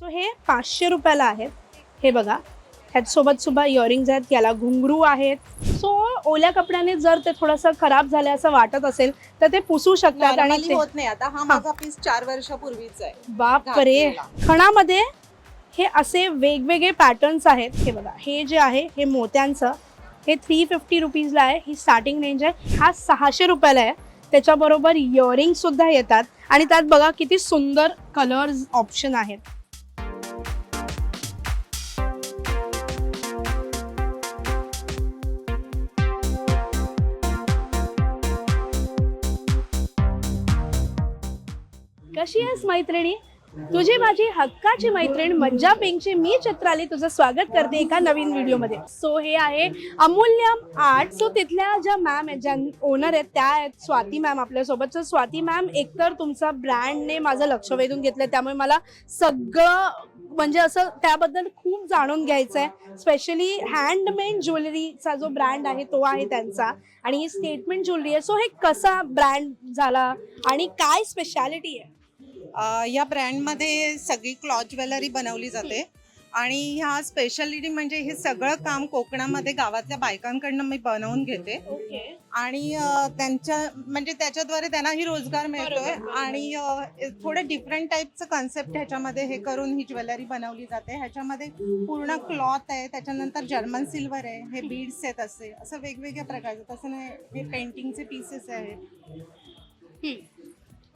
So हे पाचशे रुपयाला आहेत. हे बघा. ह्याचसोबत सुद्धा इयरिंग्ज आहेत. याला घुंगरू आहेत. सो ओल्या कपड्याने जर ते थोडंसं खराब झालं असं वाटत असेल तर ते पुसू शकतात आणि ते होत नाही. आता हा माझा पीस चार वर्षापूर्वीचा आहे. बाप रे घातलेला. खणामध्ये हे असे वेगवेगळे पॅटर्न्स आहेत. हे बघा. हे जे आहे हे मोत्यांचं हे थ्री फिफ्टी रुपीजला आहे. ही स्टार्टिंग रेंज आहे. हा सहाशे रुपयाला आहे. त्याच्याबरोबर इयरिंग सुद्धा येतात. आणि त्यात बघा किती सुंदर कलर्स ऑप्शन आहेत. कशी आहेस मैत्रिणी? तुझी माझी हक्काची मैत्रीण मज्जा पिंकची मी चित्राली तुझं स्वागत करते एका नवीन व्हिडिओमध्ये. सो हे आहे अमूल्य आर्ट. सो तिथल्या ज्या मॅम आहेत ज्या ओनर आहेत त्या आहेत स्वाती मॅम आपल्यासोबत. सो स्वाती मॅम एकतर तुमचा ब्रँडने माझं लक्ष वेधून घेतलं त्यामुळे मला सगळं म्हणजे असं त्याबद्दल खूप जाणून घ्यायचं आहे स्पेशली हँडमेड ज्वेलरीचा जो ब्रँड आहे तो आहे त्यांचा. आणि ही स्टेटमेंट ज्वेलरी आहे. सो हे कसा ब्रँड झाला आणि काय स्पेशालिटी आहे? या ब्रँडमध्ये सगळी क्लॉथ ज्वेलरी बनवली जाते. आणि ह्या स्पेशालिटी म्हणजे हे सगळं काम कोकणामध्ये गावातल्या बायकांकडनं मी बनवून घेते. आणि त्यांच्या म्हणजे त्याच्याद्वारे त्यांनाही रोजगार मिळतोय. आणि थोडं डिफरंट टाईपचं कन्सेप्ट ह्याच्यामध्ये हे करून ही ज्वेलरी बनवली जाते. ह्याच्यामध्ये पूर्ण क्लॉथ आहे त्याच्यानंतर जर्मन सिल्वर आहे हे बीड्स आहेत असे असं वेगवेगळ्या प्रकारचं तसं नाही हे पेंटिंगचे पीसेस आहेत.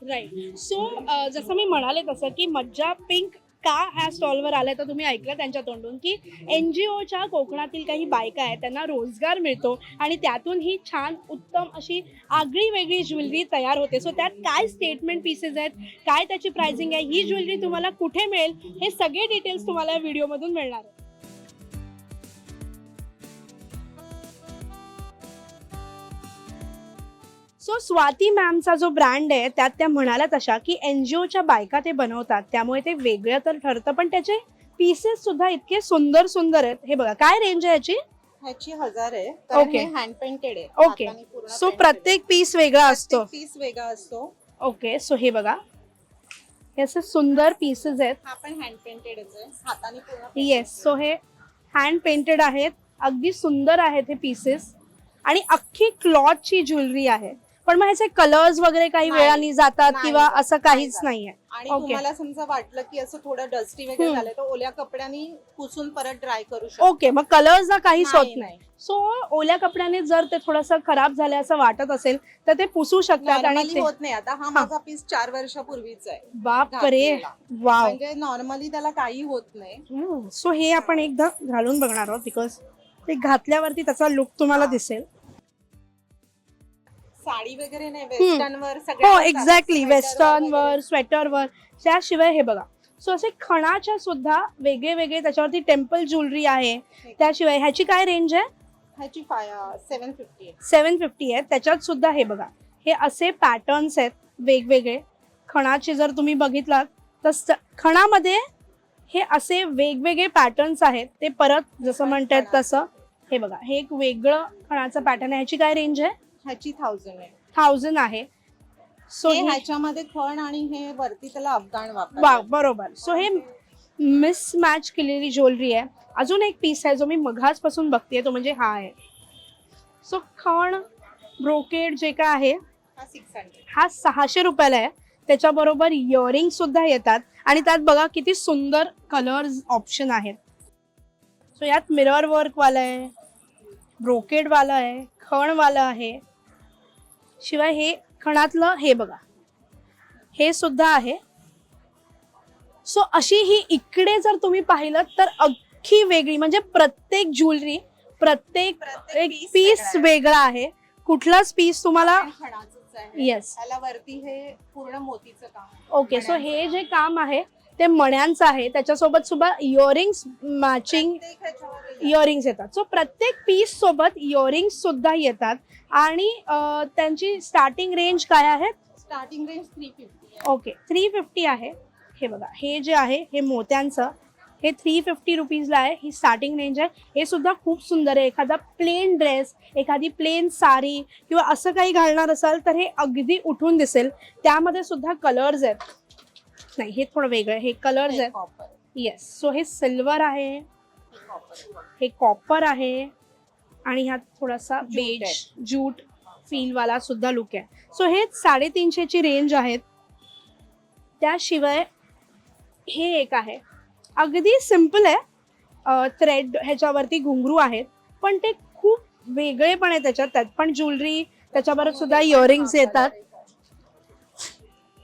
राईट सो uh, जसं मी म्हणाले तसं की मज्जा पिंक का ह्या स्टॉलवर आलाय तर तुम्ही ऐकलं त्यांच्या तोंडून की एन जी ओच्या कोकणातील काही बायका आहेत त्यांना रोजगार मिळतो आणि त्यातून ही छान उत्तम अशी आगळी वेगळी ज्वेलरी तयार होते. सो त्यात काय स्टेटमेंट पीसेस आहेत काय त्याची प्राइसिंग आहे ही ज्वेलरी तुम्हाला कुठे मिळेल हे सगळे डिटेल्स तुम्हाला या व्हिडिओमधून मिळणार आहे सो स्वाती मॅमचा जो ब्रँड आहे त्यात त्या म्हणाल्या तशा की एन जी ओच्या बायका ते बनवतात. त्यामुळे ते वेगळं तर ठरतं पण त्याचे पीसेस सुद्धा इतके सुंदर सुंदर आहेत. हे बघा काय रेंज आहे याची ह्याची हजार आहे. कारण Okay. हे हँड पेंटेड आहे. ओके हाताने पूर्ण सो painted प्रत्येक पीस वेगळा. असतो. प्रत्येक पीस वेगळा असतो. ओके सो हे बघा. हे असे सुंदर पीसेस आहेत. हा पण हँड पेंटेडच आहे. हाताने पूर्ण येस सो हे हँड पेंटेड आहेत. अगदी सुंदर आहेत हे पीसेस आणि अख्खी क्लॉथची ज्वेलरी आहे. पण मग ह्याचे कलर्स वगैरे काही नाही. वेळानी जातात नाही. किंवा जात, असं नाही काहीच जात. नाहीये. आणि Okay. तुम्हाला समजा वाटलं की असं थोडं डस्टी वगैरे हम्म. झालं तर ओल्या कपड्यानी पुसून परत ड्राय करू शकतो. ओके मग कलर्सला काहीच होत नाही, सो ओल्या कपड्याने जर ते थोडस खराब झालं असं वाटत असेल तर ते पुसू शकतात आणि नॉर्मली ते होत नाही. आता हा माझा पीस चार वर्षापूर्वीचा आहे. बाप रे. घातलेला. वाव म्हणजे नॉर्मली त्याला काही होत नाही. सो हे आपण एकदा घालून बघणार आहोत बिकॉज ते घातल्यावरती त्याचा लुक तुम्हाला दिसेल. साडी वगैरे नाही वेस्टर्न वर हो सगळ्या एक्झॅक्टली वेस्टर्न वर स्वेटर वर त्याशिवाय हे बघा. सो असे खणाच्या सुद्धा वेगळे वेगळे त्याच्यावरती टेम्पल ज्वेलरी आहे. त्याशिवाय ह्याची काय रेंज आहे? ह्याची सेवन फिफ्टी सेवन फिफ्टी आहे. त्याच्यात सुद्धा हे बघा. हे असे पॅटर्न्स आहेत वेगवेगळे. खणाचे जर तुम्ही बघितलात तर खणामध्ये हे असे वेगवेगळे पॅटर्न्स आहेत. ते परत जसं म्हणतात तसं. हे बघा. हे एक वेगळं खणाचं पॅटर्न आहे. ह्याची काय रेंज आहे? ह्याची थाउजंड आहे. थाउजंड आहे. सो हे ह्याच्यामध्ये खण आणि हे वरती त्याला अफगाण वापर बरोबर. सो हे मिस मॅच केलेली ज्वेलरी आहे. अजून एक पीस आहे जो मी मघासपासून बघतेय तो म्हणजे हा आहे. सो खण ब्रोकेड जे काय आहे हा हा सहाशे रुपयाला आहे. त्याच्याबरोबर इयरिंग सुद्धा येतात. आणि त्यात बघा किती सुंदर कलर्स ऑप्शन आहेत. सो यात मिरर वर्कवाला आहे ब्रोकेडवाला आहे खणवाला आहे. शिवाय हे खणातलं हे बघा. हे सुद्धा आहे. सो अशी ही इकडे जर तुम्ही पाहिलं तर अख्खी वेगळी म्हणजे प्रत्येक ज्वेलरी प्रत्येक प्रत्येक एक पीस वेगळा आहे. कुठलाच पीस तुम्हाला येस त्याला वरती हे पूर्ण मोतीचं काम. ओके सो हे जे काम आहे ते मण्यांचं आहे. त्याच्यासोबत सुद्धा इयरिंग्स मॅचिंग इयरिंग्स येतात. सो प्रत्येक पीस सोबत इयरिंग्स सुद्धा येतात. आणि त्यांची स्टार्टिंग रेंज काय आहे? Starting range three fifty okay three fifty आहे. हे बघा. हे जे आहे हे मोत्यांचं हे थ्री फिफ्टी रुपीजला आहे. ही स्टार्टिंग रेंज आहे. हे सुद्धा खूप सुंदर आहे. एखादा प्लेन ड्रेस एखादी प्लेन साडी किंवा असं काही घालणार असाल तर हे अगदी उठून दिसेल. त्यामध्ये सुद्धा कलर्स आहेत. नाही हे थोडं वेगळं आहे हे कलर्स आहेत कॉपर येस सो हे सिल्वर आहे. हे कॉपर आहे. आणि ह्यात थोडासा बेज जूट फीलवाला सुद्धा लुक आहे. सो हे साडेतीनशेची रेंज आहेत. त्याशिवाय हे एक आहे. अगदी सिंपल आहे. थ्रेड ह्याच्यावरती घुंगरू आहेत. पण ते खूप वेगळे पण आहे त्याच्यात. त्यात पण ज्वेलरी त्याच्याबरोबर सुद्धा इयरिंग्स येतात.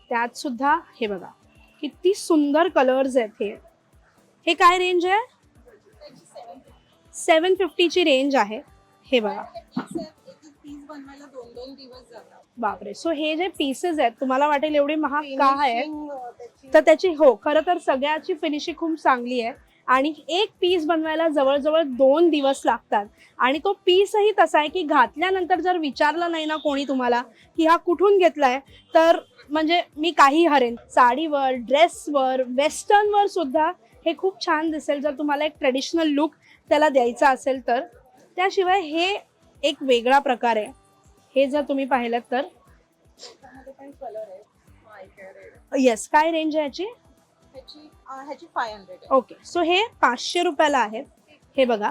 त्यात सुद्धा हे बघा. किती सुंदर कलर्स आहेत हे. हे काय रेंज आहे? सेवन फिफ्टीची रेंज आहे. हे बघा. पीस बनवायला दोन दोन दिवस जातात बापरे. सो हे जे पीसेस आहेत तुम्हाला वाटेल एवढे महाग का त्याची. तर त्याची हो खरं तर सगळ्याची फिनिशिंग खूप चांगली आहे. आणि एक पीस बनवायला जवळजवळ दोन दिवस लागतात. आणि तो पीसही तसा आहे की घातल्यानंतर जर विचारलं नाही ना कोणी तुम्हाला की हा कुठून घेतलाय तर म्हणजे मी काही हरेन. साडीवर ड्रेसवर वेस्टर्नवर सुद्धा हे खूप छान दिसेल. जर तुम्हाला एक ट्रेडिशनल लुक त्याला द्यायचा असेल तर. त्याशिवाय हे एक वेगळा प्रकार आहे. हे जर तुम्ही पाहिलं तर. आहे आहे. येस काय रेंज आहे याची? ह्याची ह्याची फाय हंड्रेड ओके सो हे पाचशे रुपयाला आहेत. हे बघा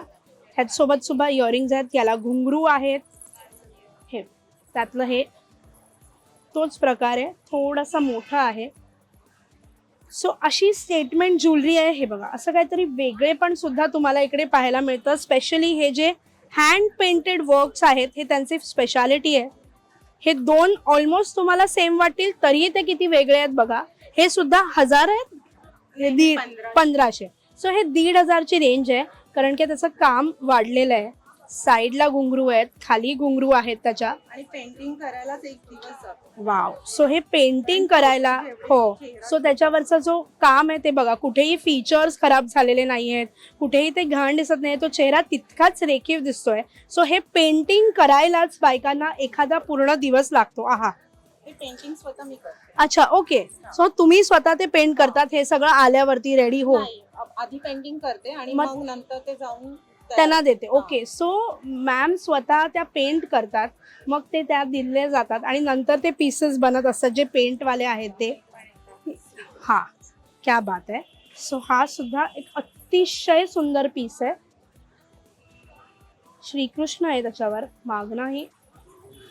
ह्याचसोबत सुद्धा इयरिंग्ज आहेत याला घुंगरू आहेत. हे त्यातलं हे तोच प्रकार आहे थोडासा मोठा आहे. सो अशी स्टेटमेंट ज्वेलरी आहे हे बघा. असं काहीतरी वेगळे पण सुद्धा तुम्हाला इकडे पाहायला मिळतं. स्पेशली हे जे हँड पेंटेड वर्क्स आहेत हे त्यांची स्पेशालिटी आहे. हे दोन ऑलमोस्ट तुम्हाला सेम वाटतील तरीही ते किती वेगळे आहेत बघा. हे सुद्धा हजार आहेत हे दीड पंधराशे. सो हे दीड हजारची रेंज आहे कारण की त्याचं काम वाढलेलं आहे. साईडला घुंगरू आहेत खाली घुंगरू आहेत त्याच्या. आणि पेंटिंग करायलाच एक दिवस वाव सो हे पेंटिंग करायला हो. सो त्याच्यावरचा जो काम आहे ते बघा. कुठेही फीचर्स खराब झालेले नाही आहेत. कुठेही ते घाण दिसत नाही. तो चेहरा तितकाच रेखीव दिसतोय. सो हे पेंटिंग करायलाच बायकांना एखादा पूर्ण दिवस लागतो. आहा. पेंटिंग स्वतः मी करते. अच्छा ओके सो तुम्ही स्वतः ते पेंट करतात हे सगळं आल्यावरती रेडी हो नाही, आ- आधी पेंटिंग करते आणि मग- मग नंतर ते जाऊन तयार- त्यांना देते. हा. ओके सो मॅम स्वतः त्या पेंट करतात मग ते त्या दिले जातात आणि नंतर ते पीसेस बनत असतात जे पेंटवाले आहेत ते. हा क्या बात आहे सो हा सुद्धा एक अतिशय सुंदर पीस आहे. श्रीकृष्ण आहे त्याच्यावर मागणंही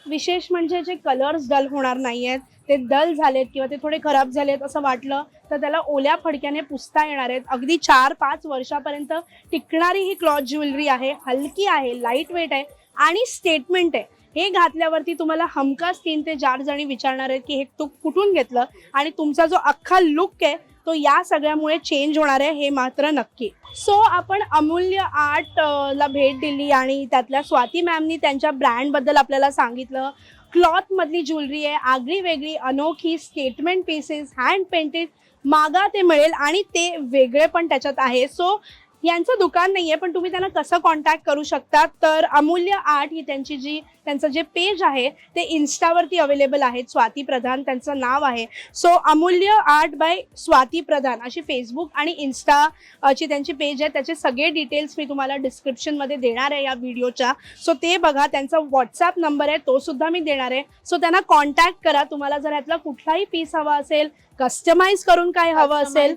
विशेष म्हणजे जे कलर्स डल होणार नाही आहेत ते डल झालेत किंवा ते थोडे खराब झालेत असं वाटलं तर त्याला ओल्या फडक्याने पुसता येणार आहेत. अगदी चार पाच वर्षापर्यंत टिकणारी ही क्लॉथ ज्वेलरी आहे हलकी आहे लाइट वेट आहे आणि स्टेटमेंट आहे. हे घातल्यावरती तुम्हाला हमखास तीन ते चार जणी विचारणार आहेत की हे तू कुठून घेतलं? आणि तुमचा जो अख्खा लुक आहे तो या सगळ्यामुळे चेंज होणार आहे हे मात्र नक्की. सो आपण अमूल्य आर्ट ला भेट दिली आणि त्यातल्या स्वाती मॅमनी त्यांच्या ब्रँडबद्दल आपल्याला सांगितलं. क्लॉथ मधली ज्वेलरी आहे आगळी वेगळी अनोखी स्टेटमेंट पीसेस हँड पेंटेड मागा ते मिळेल आणि ते वेगळे पण त्याच्यात आहे. सो यांचं दुकान नाहीये पण तुम्ही त्यांना कसं कॉन्टॅक्ट करू शकता? तर अमूल्य आर्ट ही त्यांची जी त्यांचं जे पेज आहे ते इन्स्टावरती अवेलेबल आहे स्वाती प्रधान त्यांचं नाव आहे. सो अमूल्य आर्ट बाय स्वाती प्रधान अशी फेसबुक आणि इन्स्टा अ, ची त्यांची पेज आहे त्याचे सगळे डिटेल्स मी तुम्हाला डिस्क्रिप्शनमध्ये देणार आहे या व्हिडिओच्या सो ते बघा त्यांचा व्हॉट्सॲप नंबर आहे तो सुद्धा मी देणार आहे. सो त्यांना कॉन्टॅक्ट करा. तुम्हाला जर ह्यातला कुठलाही पीस हवा असेल कस्टमाइज करून काय हवं असेल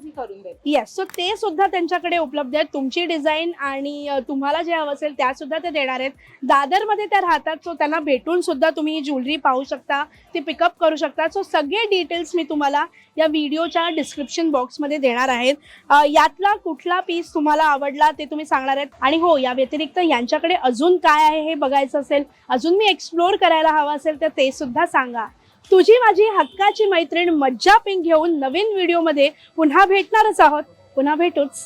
येस सो ते सुद्धा त्यांच्याकडे उपलब्ध आहेत. तुमची डिझाईन आणि तुम्हाला जे हवं असेल त्या सुद्धा ते देणार आहेत. दादरमध्ये त्या राहतात सो त्यांना भेटून सुद्धा तुम्ही ज्वेलरी पाहू शकता ती पिकअप करू शकता. सो सगळे डिटेल्स मी तुम्हाला या व्हिडिओच्या डिस्क्रिप्शन बॉक्समध्ये देणार आहेत. यातला कुठला पीस तुम्हाला आवडला ते तुम्ही सांगणार आहेत. आणि हो या व्यतिरिक्त यांच्याकडे अजून काय आहे हे बघायचं असेल अजून मी एक्सप्लोअर करायला हवं असेल तर ते सुद्धा सांगा. तुझी माझी हक्काची मैत्रीण मज्जा पिंक घेऊन नवीन व्हिडिओमध्ये पुन्हा भेटणारच आहोत. पुन्हा भेटूच.